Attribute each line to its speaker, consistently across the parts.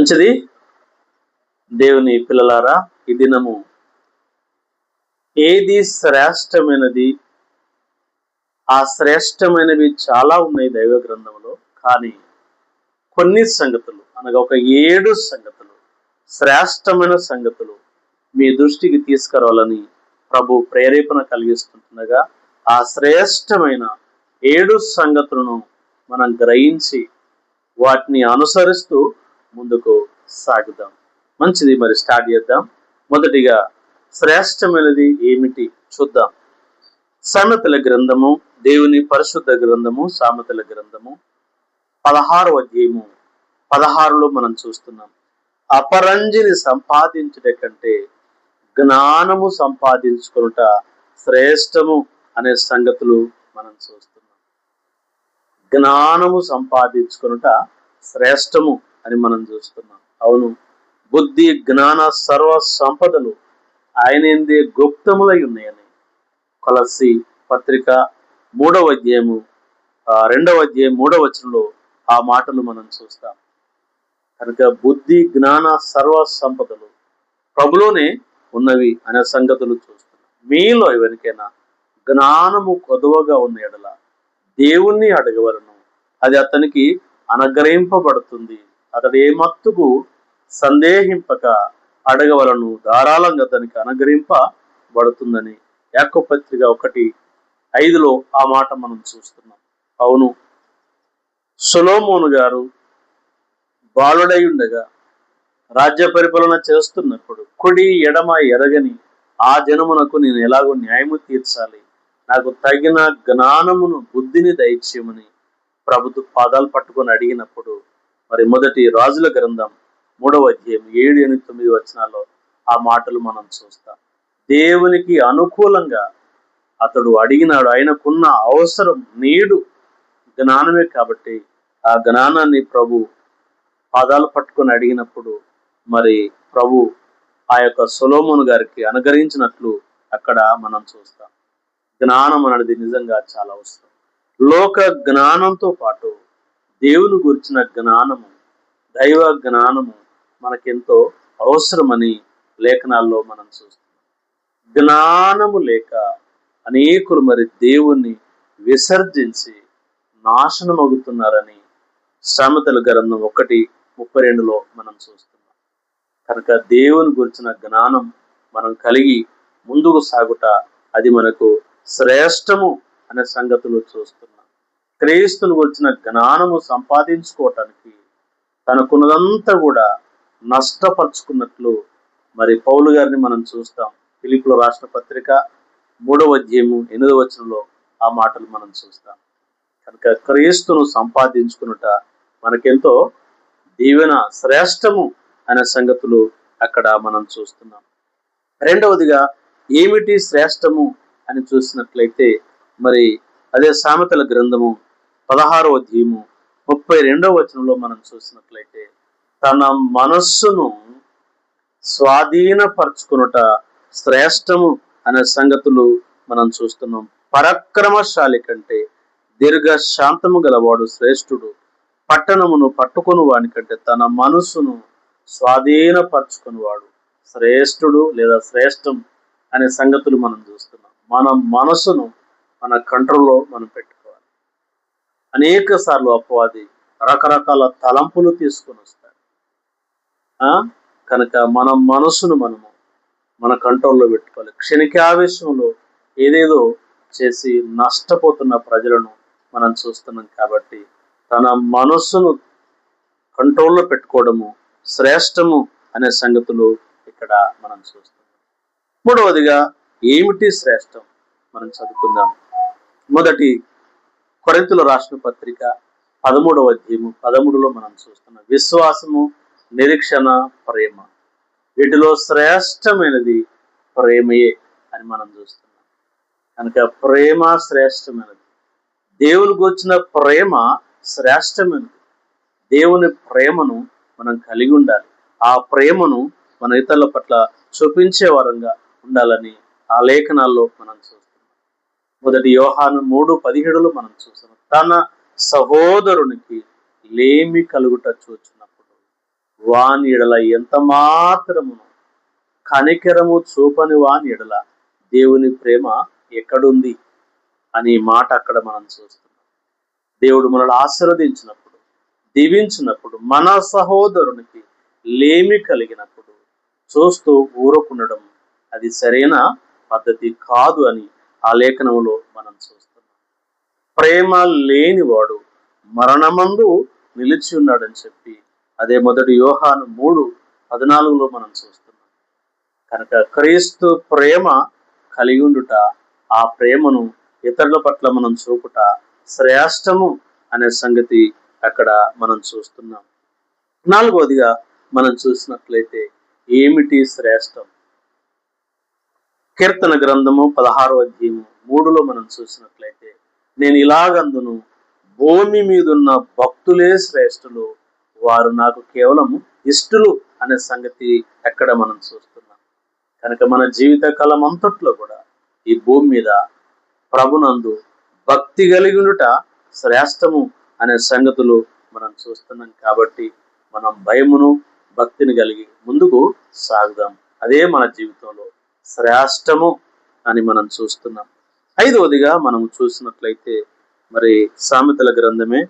Speaker 1: మంచిది. దేవుని పిల్లలారా ఈ దినము ఏది శ్రేష్టమైనది? ఆ శ్రేష్టమైనవి చాలా ఉన్నాయి దైవ గ్రంథంలో కానీ కొన్ని సంగతులు అనగా ఒక ఏడు సంగతులు శ్రేష్టమైన సంగతులు మీ దృష్టికి తీసుకురావాలని ప్రభు ప్రేరేపణ కలిగిస్తుండగా ఆ శ్రేష్టమైన ఏడు సంగతులను మనం గ్రహించి వాటిని అనుసరిస్తూ ముందుకు సాగుదాం. మంచిది మరి స్టార్ట్ చేద్దాం. మొదటిగా శ్రేష్టమైనది ఏమిటి చూద్దాం. సామెతల గ్రంథము దేవుని పరిశుద్ధ గ్రంథము సామెతల గ్రంథము పదహారు అధ్యాయము. పదహారులో మనం చూస్తున్నాం. అపరంజిని సంపాదించుట కంటే జ్ఞానము సంపాదించుకునుట శ్రేష్టము అనే సంగతులు మనం చూస్తున్నాం. జ్ఞానము సంపాదించుకునుట శ్రేష్టము. అని మనం చూస్తున్నాం. అవును బుద్ధి జ్ఞాన సర్వ సంపదలు ఆయనేందే గుప్తములై ఉన్నాయని. కొలసి పత్రిక మూడవ అధ్యాయము రెండవ అధ్యాయం మూడవ వచనంలో ఆ మాటలు మనం చూస్తాం. కనుక బుద్ధి జ్ఞాన సర్వ సంపదలు ప్రభులోనే ఉన్నవి అనే సంగతులు చూస్తున్నాం. మీలో ఎవరికైనా జ్ఞానము కొదువగా ఉన్న ఎడల దేవుణ్ణి అడగవలను. అది అతనికి అనుగ్రహింపబడుతుంది. అతడు ఏ మత్తుకు సందేహింపక అడగవలను ధారాళంగా అతనికి అనుగ్రహింపబడుతుందని యాకపత్రిక ఒకటి ఐదులో ఆ మాట మనం చూస్తున్నాం. అవును సులోమోను గారు బాలుడై ఉండగా రాజ్య పరిపాలన చేస్తున్నప్పుడు కుడి ఎడమ ఎరగని ఆ జనమునకు నేను ఎలాగో న్యాయము తీర్చాలి. నాకు తగిన జ్ఞానమును బుద్ధిని దయచేయమని ప్రభుత్వ పాదాలు పట్టుకొని అడిగినప్పుడు మరి మొదటి రాజుల గ్రంథం మూడవ అధ్యాయం ఏడు ఎనిమిది తొమ్మిది వచనాల్లో ఆ మాటలు మనం చూస్తాం. దేవునికి అనుకూలంగా అతడు అడిగినాడు ఆయనకున్న అవసరం నేడు జ్ఞానమే కాబట్టి ఆ జ్ఞానాన్ని ప్రభు పాదాలు పట్టుకొని అడిగినప్పుడు మరి ప్రభు ఆ యొక్క సొలోమోను గారికి అనుగ్రహించినట్లు అక్కడ మనం చూస్తాం. జ్ఞానం అనేది నిజంగా చాలా అవసరం. లోక జ్ఞానంతో పాటు దేవుని గురించిన జ్ఞానము దైవ జ్ఞానము మనకెంతో అవసరమని లేఖనాల్లో మనం చూస్తున్నాం. జ్ఞానము లేక అనేకులు మరి దేవుణ్ణి విసర్జించి నాశనమగుతున్నారని సామెతల గ్రంథం ఒకటి ముప్పై రెండులో మనం చూస్తున్నాం. కనుక దేవుని గురించిన జ్ఞానం మనం కలిగి ముందుకు సాగుట అది మనకు శ్రేష్టము అనే సంగతులు చూస్తున్నాం. క్రీస్తును వచ్చిన జ్ఞానము సంపాదించుకోవటానికి తనకున్నదంతా కూడా నష్టపరుచుకున్నట్లు మరి పౌలు గారిని మనం చూస్తాం. పిలుపుల రాష్ట్ర పత్రిక మూడవ అధ్యాయము ఎనిమిదవ వచనంలో ఆ మాటలు మనం చూస్తాం. కనుక క్రీస్తును సంపాదించుకునుట మనకెంతో దీవెన శ్రేష్టము అనే సంగతులు అక్కడ మనం చూస్తున్నాం. రెండవదిగా ఏమిటి శ్రేష్టము అని చూసినట్లయితే మరి అదే సామెతల గ్రంథము పదహారవ అధ్యయము ముప్పై రెండవ వచనంలో మనం చూసినట్లయితే తన మనస్సును స్వాధీనపరచుకునుట శ్రేష్టము అనే సంగతులు మనం చూస్తున్నాం. పరాక్రమశాలి కంటే దీర్ఘ శాంతము గలవాడు శ్రేష్ఠుడు. పట్టణమును పట్టుకుని వానికంటే తన మనస్సును స్వాధీనపరచుకునివాడు శ్రేష్ఠుడు లేదా శ్రేష్టం అనే సంగతులు మనం చూస్తున్నాం. మన మనసును మన కంట్రోల్లో మనం పెట్టుకోవాలి. అనేక సార్లు అపవాది రకరకాల తలంపులు తీసుకొని వస్తాడు కనుక మన మనసును మనము మన కంట్రోల్లో పెట్టుకోవాలి. క్షణికావేశంలో ఏదేదో చేసి నష్టపోతున్న ప్రజలను మనం చూస్తున్నాం కాబట్టి తన మనస్సును కంట్రోల్లో పెట్టుకోవడము శ్రేష్టము అనే సంగతులు ఇక్కడ మనం చూస్తున్నాం. మూడవదిగా ఏమిటి శ్రేష్టం? మనం చదువుకుందాం. మొదటి కొరింతలు రాష్ట్ర పత్రిక పదమూడవ అధ్యయము పదమూడులో మనం చూస్తున్నాం విశ్వాసము నిరీక్షణ ప్రేమ. వీటిలో శ్రేష్టమైనది ప్రేమయే అని మనం చూస్తున్నాం. కనుక ప్రేమ శ్రేష్టమైనది. దేవునికి వచ్చిన ప్రేమ శ్రేష్టమైనది. దేవుని ప్రేమను మనం కలిగి ఉండాలి. ఆ ప్రేమను మన ఇతరుల పట్ల చూపించే వారంగా ఉండాలని ఆ లేఖనాల్లో మనం చూస్తాం మొదటి యోహాను మూడు పదిహేడులో మనం చూస్తున్నాం. తన సహోదరునికి లేమి కలుగుట చూచినప్పుడు వాని ఎడల ఎంత మాత్రమును కనికరము చూపని వాని ఎడల దేవుని ప్రేమ ఎక్కడుంది అనే మాట అక్కడ మనం చూస్తున్నాం. దేవుడు మనల్ని ఆశీర్వదించినప్పుడు దీవించినప్పుడు మన సహోదరునికి లేమి కలిగినప్పుడు చూస్తూ ఊరుకుండడం అది సరైన పద్ధతి కాదు అని ఆ లేఖనంలో మనం చూస్తున్నాం. ప్రేమ లేనివాడు మరణమందు నిలిచి ఉన్నాడని చెప్పి అదే మొదటి యోహాను మూడు పద్నాలుగులో మనం చూస్తున్నాం. కనుక క్రీస్తు ప్రేమ కలిగి ఉండుట ఆ ప్రేమను ఇతరుల పట్ల మనం చూపుట శ్రేష్టము అనే సంగతి అక్కడ మనం చూస్తున్నాం. నాలుగవదిగా మనం చూసినట్లయితే ఏమిటి శ్రేష్టం? కీర్తన గ్రంథము పదహారో అధ్యాయము మూడులో మనం చూసినట్లయితే నేను ఇలాగందును భూమి మీదున్న భక్తులే శ్రేష్ఠులు వారు నాకు కేవలం ఇష్టలు అనే సంగతి ఎక్కడ మనం చూస్తున్నాం? కనుక మన జీవిత కాలం అంతట్లో కూడా ఈ భూమి మీద ప్రభునందు భక్తి కలిగి ఉండుట శ్రేష్టము అనే సంగతులు మనం చూస్తున్నాం కాబట్టి మనం భయమును భక్తిని కలిగి ముందుకు సాగుదాం. అదే మన జీవితంలో శ్రేష్టము అని మనం చూస్తున్నాం. ఐదవదిగా మనం చూసినట్లయితే మరి సామెతల గ్రంథమే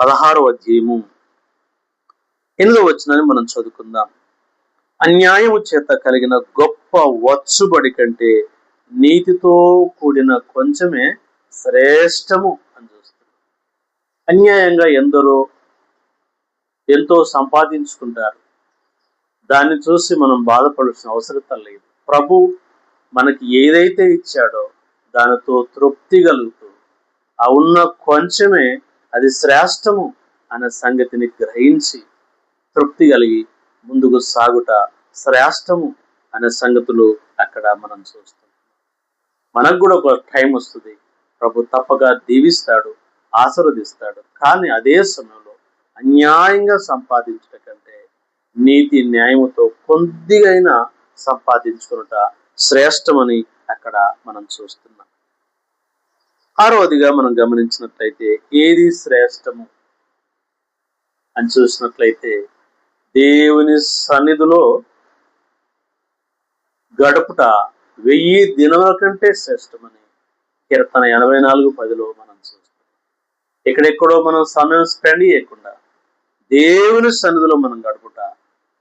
Speaker 1: పదహారవ అధ్యాయము. ఎనిమిదో వచ్చినని మనం చదువుకుందాం. అన్యాయము చేత కలిగిన గొప్ప వచ్చుబడి కంటే నీతితో కూడిన కొంచెమే శ్రేష్టము అని చూస్తున్నాం. అన్యాయంగా ఎందరో ఎంతో సంపాదించుకుంటారు. దాన్ని చూసి మనం బాధపడాల్సిన అవసరం లేదు ప్రభు మనకి ఏదైతే ఇచ్చాడో దానితో తృప్తి కలుగుతూ ఆ ఉన్న కొంచెమే అది శ్రేష్టము అనే సంగతిని గ్రహించి తృప్తి కలిగి ముందుకు సాగుట శ్రేష్టము అనే సంగతులు అక్కడ మనం చూస్తాం. మనకు కూడా ఒక టైం వస్తుంది. ప్రభు తప్పగా దీవిస్తాడు ఆశీర్వదిస్తాడు. కానీ అదే సమయంలో అన్యాయంగా సంపాదించట కంటే నీతి న్యాయముతో కొద్దిగైనా సంపాదించుకున్నట శ్రేష్టమని అక్కడ మనం చూస్తున్నాం. ఆరోదిగా మనం గమనించినట్లయితే ఏది శ్రేష్టము అని చూసినట్లయితే దేవుని సన్నిధిలో గడుపుట వెయ్యి దినముల కంటే శ్రేష్టమని కీర్తన ఎనభై నాలుగు పదిలో మనం చూస్తాం. ఎక్కడెక్కడో మనం సమయం స్పెండ్ చేయకుండా దేవుని సన్నిధిలో మనం గడుపుట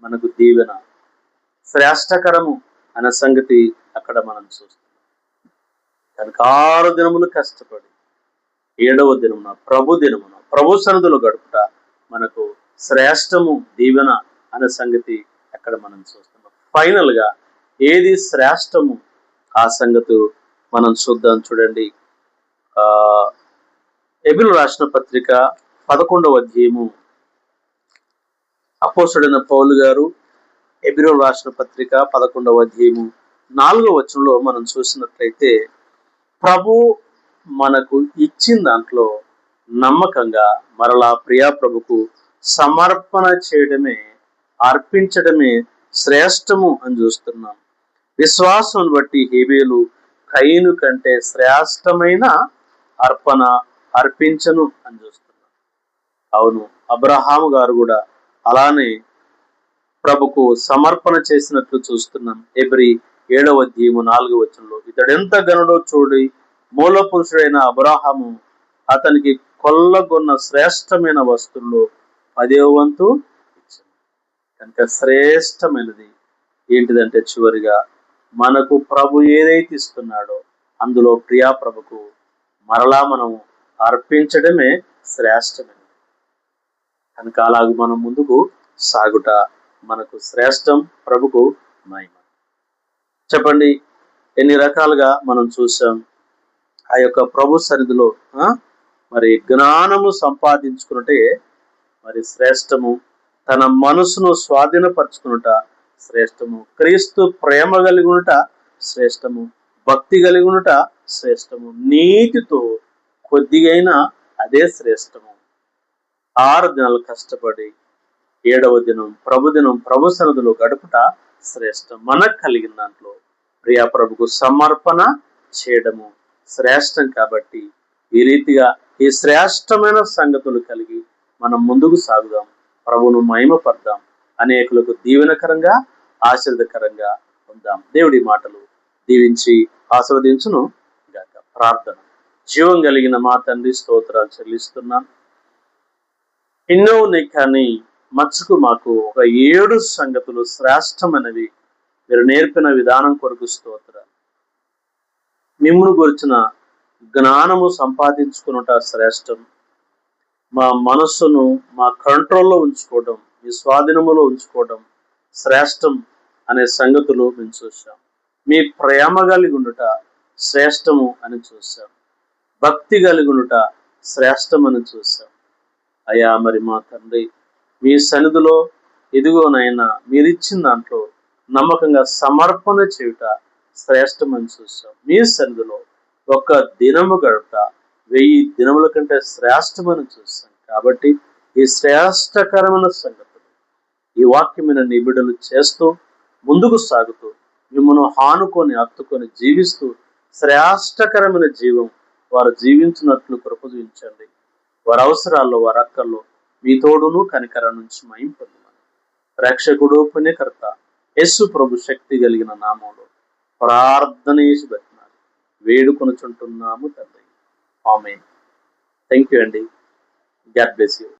Speaker 1: మనకు దీవెన శ్రేష్టకరము అనే సంగతి అక్కడ మనం చూస్తాం. కనుక ఆరు దినములు కష్టపడి ఏడవ దినమున ప్రభు దినమున ప్రభు సన్నిధిలో గడుపుట మనకు శ్రేష్టము దీవెన అనే సంగతి అక్కడ మనం చూస్తున్నాం ఫైనల్గా ఏది శ్రేష్టము ఆ సంగతి మనం చూద్దాం చూడండి. ఎబిల్ రాసిన పత్రిక పదకొండవ అధ్యాయము. అపోసుడైన పౌలు గారు ఎబిరో రాసిన పత్రిక పదకొండవ అధ్యాయము నాలుగవ వచనంలో మనం చూసినట్లయితే ప్రభు మనకు ఇచ్చిన దాంట్లో నమ్మకంగా మరలా ప్రియా ప్రభుకు సమర్పణ చేయడమే అర్పించడమే శ్రేష్టము అని చూస్తున్నాం. విశ్వాసం బట్టి హేబేలు కయ్యను కంటే శ్రేష్టమైన అర్పణ అర్పించను అని చూస్తున్నాం. అవును అబ్రహాము గారు కూడా అలానే ప్రభుకు సమర్పణ చేసినట్లు చూస్తున్నాం ఎబ్రి ఏడవ అధ్యాయము నాలుగు వచనంలో ఇతడెంత గనుడో చూడి మూల పురుషుడైన అబ్రాహము అతనికి కొల్లగొన్న శ్రేష్టమైన వస్తువుల్లో పదే వంతు కనుక శ్రేష్టమైనది ఏంటిదంటే చివరిగా మనకు ప్రభు ఏదైతే ఇస్తున్నాడో అందులో ప్రియా ప్రభుకు మరలా మనం అర్పించడమే శ్రేష్టమైనది. కనుక అలాగ మనం ముందుకు సాగుట మనకు శ్రేష్టం ప్రభుకు మహిమ. చెప్పండి ఎన్ని రకాలుగా మనం చూసాం ఆ యొక్క ప్రభు సన్నిధిలో మరి జ్ఞానము సంపాదించుకున్నటే మరి శ్రేష్టము తన మనసును స్వాధీనపరచుకునుట శ్రేష్టము క్రీస్తు ప్రేమ కలిగినట శ్రేష్టము భక్తి కలిగినట శ్రేష్టము నీతితో కొద్దిగైనా అదే శ్రేష్టము. ఆరు దినాలు కష్టపడి ఏడవ దినం ప్రభు దినం ప్రభు సన్నిధిలో గడుపుట శ్రేష్టం. మనకు కలిగిన దాంట్లో ప్రియా ప్రభుకు సమర్పణ చేయడము శ్రేష్టం కాబట్టి ఈ రీతిగా ఈ శ్రేష్టమైన సంగతులు కలిగి మనం ముందుకు సాగుదాం ప్రభును మహిమపడదాం అనేకులకు దీవెనకరంగా ఆశీర్వదకరంగా ఉందాం. దేవుడి మాటలు దీవించి ఆస్వాదించును గాక. ప్రార్థన. జీవం కలిగిన మా తండ్రి స్తోత్రాలు చెల్లిస్తున్నాం. ఎన్నో కానీ మచ్చుకు మాకు ఒక ఏడు సంగతులు శ్రేష్టమైనవి. మీరు నేర్పిన విధానం కొరకు స్తోత్ర మిమ్మును గురించిన జ్ఞానము సంపాదించుకున్నట శ్రేష్టం. మా మనస్సును మా కంట్రోల్లో ఉంచుకోవడం మీ స్వాధీనములో ఉంచుకోవడం శ్రేష్టం అనే సంగతులు మేము చూసాం మీ ప్రేమ కలిగి ఉండుట శ్రేష్టము అని చూసాం భక్తి కలిగి ఉండుట శ్రేష్టమని చూసాం అయ్యా మరి మా తండ్రి మీ సన్నిధిలో ఎదుగోనైనా మీరిచ్చిన దాంట్లో నమ్మకంగా సమర్పణ చేయుట శ్రేష్టమని చూస్తాం. మీ సన్నిధిలో ఒక దినము గడుపుట వెయ్యి దినముల కంటే శ్రేష్టమని చూస్తాం. కాబట్టి ఈ శ్రేష్టకరమైన సంగతులు ఈ వాక్యమైన నిబిడలు చేస్తూ ముందుకు సాగుతూ మిమ్మల్ని హానుకొని హత్తుకొని జీవిస్తూ శ్రేష్టకరమైన జీవం వారు జీవించినట్లు కృప చూపించండి. వారి అవసరాల్లో వారి అక్కల్లో మీ తోడును కనికర నుంచి మయం పొందమని. ప్రేక్షకుడు పుణ్యకర్త యస్సు ప్రభు శక్తి కలిగిన నామంలో ప్రార్థన చేసి పెట్టినారు వేడుకొనుచుంటున్నాము తండ్రి. ఆమె థ్యాంక్ యూ అండి. God bless you.